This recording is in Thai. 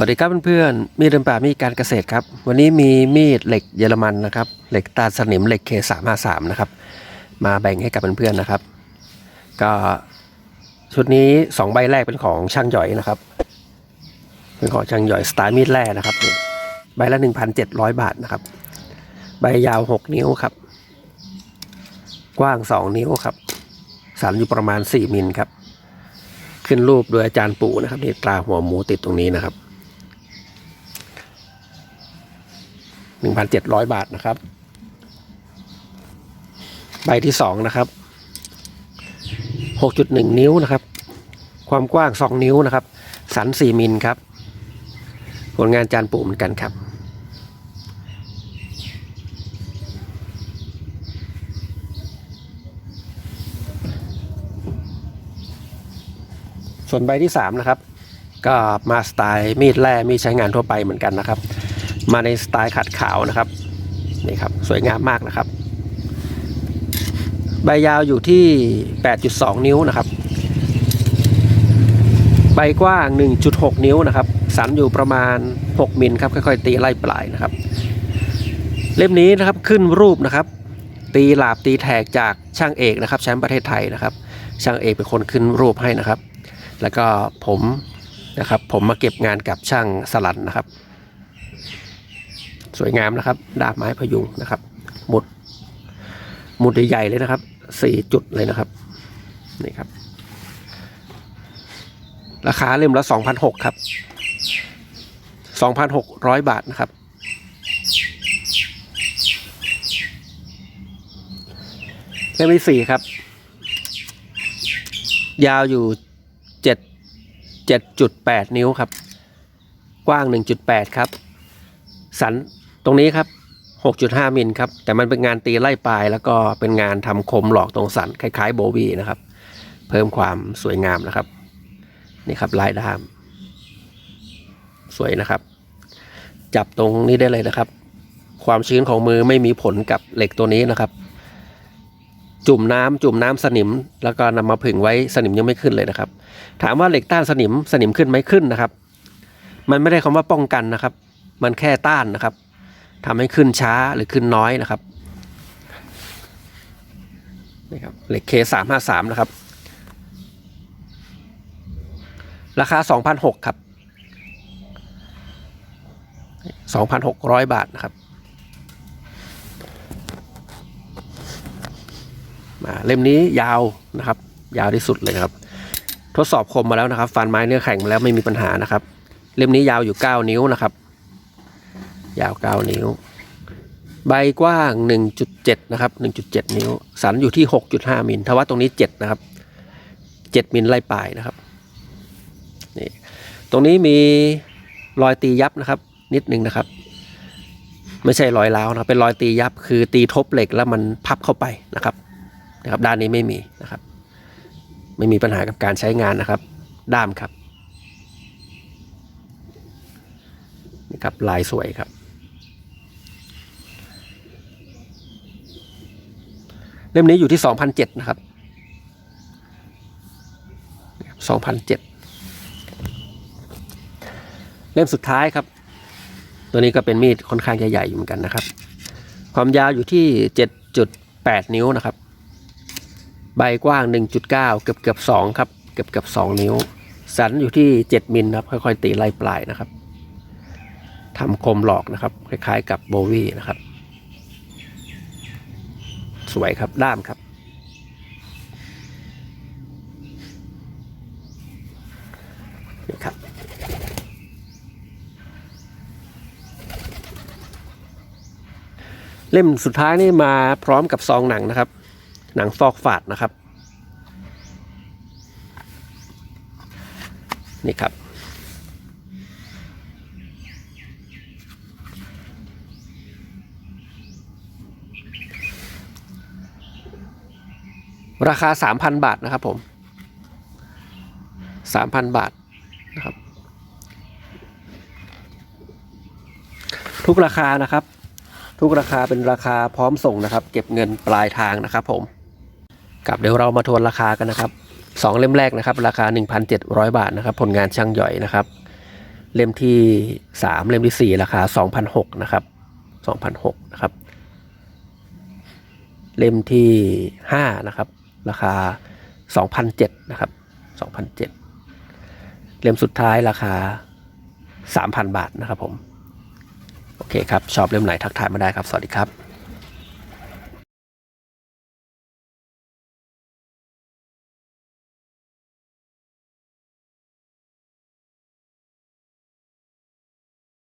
สวัสดีครับเพื่อนๆ มีดเดินป่ามีการเกษตรครับ วันนี้มีมีดเหล็กเยอรมันนะครับ เหล็กตาสนิมเหล็กเคสามห้าสามนะครับ มาแบ่งให้กับเพื่อนๆนะครับ ก็ชุดนี้สองใบแรกเป็นของช่างหย่อยนะครับ เป็นของช่างหย่อยสไตล์มีดแร่นะครับ ใบละหนึ่งพันเจ็ดร้อยบาทนะครับ ใบยาวหกนิ้วครับ กว้างสองนิ้วครับ สันอยู่ประมาณสี่มิลครับ ขึ้นรูปโดยอาจารย์ปู่นะครับนี่ตราหัวหมูติดตรงนี้นะครับ หนึ่งพันเจ็ดร้อยบาทนะครับ ใบที่สองนะครับหกจุดหนึ่งนิ้วนะครับ ความกว้างสองนิ้วนะครับ สันสี่มิลครับ ผลงานจานปู่เหมือนกันครับส่วนใบที่สามนะครับ ก็มาสไตล์มีดแร่มีดใช้งานทั่วไปเหมือนกันนะครับ มาในสไตล์ขัดขาวนะครับนี่ครับสวยงามมากนะครับ ใบยาวอยู่ที่ 8.2 นิ้วนะครับ ใบกว้าง 1.6 นิ้วนะครับ สันอยู่ประมาณ 6 มิลครับค่อยๆ ตีไล่ปลายนะครับ เล่มนี้นะครับขึ้นรูปนะครับ ตีหลาบตีแทกจากช่างเอกนะครับแชมป์ประเทศไทยนะครับ ช่างเอกเป็นคนขึ้นรูปให้นะครับ แล้วก็ผมนะครับผมมาเก็บงานกับช่างสลันนะครับ สวยงามนะครับดาบไม้พยุงนะครับ หมุด หมุดใหญ่ๆเลยนะครับสี่จุดเลยนะครับนี่ครับ ราคาเล่มละสองพันหกครับสองพันหกร้อยบาทนะครับ เล่มที่สี่ครับ ยาวอยู่เจ็ดเจ็ดจุดแปดนิ้วครับ กว้างหนึ่งจุดแปดครับ สัน ตรงนี้ครับ 6.5 มิลครับ แต่มันเป็นงานตีไล่ปลาย แล้วก็เป็นงานทำคมหลอกตรงสันคล้ายๆโบวีนะครับ เพิ่มความสวยงามนะครับ นี่ครับลายด้าม สวยนะครับ จับตรงนี้ได้เลยนะครับ ความชื้นของมือไม่มีผลกับเหล็กตัวนี้นะครับ จุ่มน้ำจุ่มน้ำสนิม แล้วก็นำมาผึ่งไว้สนิมยังไม่ขึ้นเลยนะครับ ถามว่าเหล็กต้านสนิมสนิมขึ้นไหมขึ้นนะครับ มันไม่ได้คำว่าป้องกันนะครับ มันแค่ต้านนะครับ ทำให้ขึ้นช้าหรือขึ้นน้อยนะครับนี่ครับเหล็กเคสามห้าสามนะครับ ราคาสองพันหกครับสองพันหกร้อยบาทนะครับ มาเล่มนี้ยาวนะครับ ยาวที่สุดเลยครับ ทดสอบคมมาแล้วนะครับ ฟันไม้เนื้อแข็งมาแล้วไม่มีปัญหานะครับ เล่มนี้ยาวอยู่ 9 นิ้วนะครับ ยาว 9 นิ้ว ใบกว้าง 1.7 นะครับ 1.7 นิ้ว สันอยู่ที่ 6.5 มิลถ้าว่าตรงนี้ 7 นะครับ 7 มิลไล่ปลายนะครับนี่ตรงนี้มีรอยตียับนะครับ นิดนึงนะครับ ไม่ใช่รอยร้าวนะเป็นรอยตียับ คือตีทบเหล็กแล้วมันพับเข้าไปนะครับนะครับ ด้านนี้ไม่มีนะครับ ไม่มีปัญหากับการใช้งานนะครับ ด้ามครับนี่ครับลายสวยครับ เล่มนี้อยู่ที่2,007นะครับ2,007เล่มสุดท้ายครับ ตัวนี้ก็เป็นมีดค่อนข้างใหญ่อยู่เหมือนกันนะครับ ความยาวอยู่ที่7.8นิ้วนะครับ ใบกว้าง1.9เกือบเกือบ2ครับ เกือบเกือบ2นิ้ว สันอยู่ที่7มิลครับ ค่อยๆตีไล่ปลายนะครับทำคมหลอกนะครับ คล้ายๆกับโบวี่นะครับ วยครับด้ามครับ นี่ครับ เล่มสุดท้ายนี่มาพร้อมกับซองหนังนะครับ หนังฟอกฝาดนะครับ นี่ครับ ราคา 3,000 บาทนะครับผม 3,000 บาทนะครับ ทุกราคานะครับ ทุกราคาเป็นราคาพร้อมส่งนะครับ เก็บเงินปลายทางนะครับผมกับเดี๋ยวเรามาทวนราคากันนะครับสองเล่มแรกนะครับ ราคา 1,700 บาทนะครับ ผลงานช่างหย่อยนะครับ เล่มที่สามเล่มที่สี่ราคาสองพันหกนะครับสองพันหกนะครับ เล่มที่ห้านะครับ ราคาสองพันเจ็ดนะครับสองพันเจ็ดเล่มสุดท้ายราคาสามพันบาทนะครับผม โอเคครับ ชอบเล่มไหนทักทายมาได้ครับ สวัสดีครับ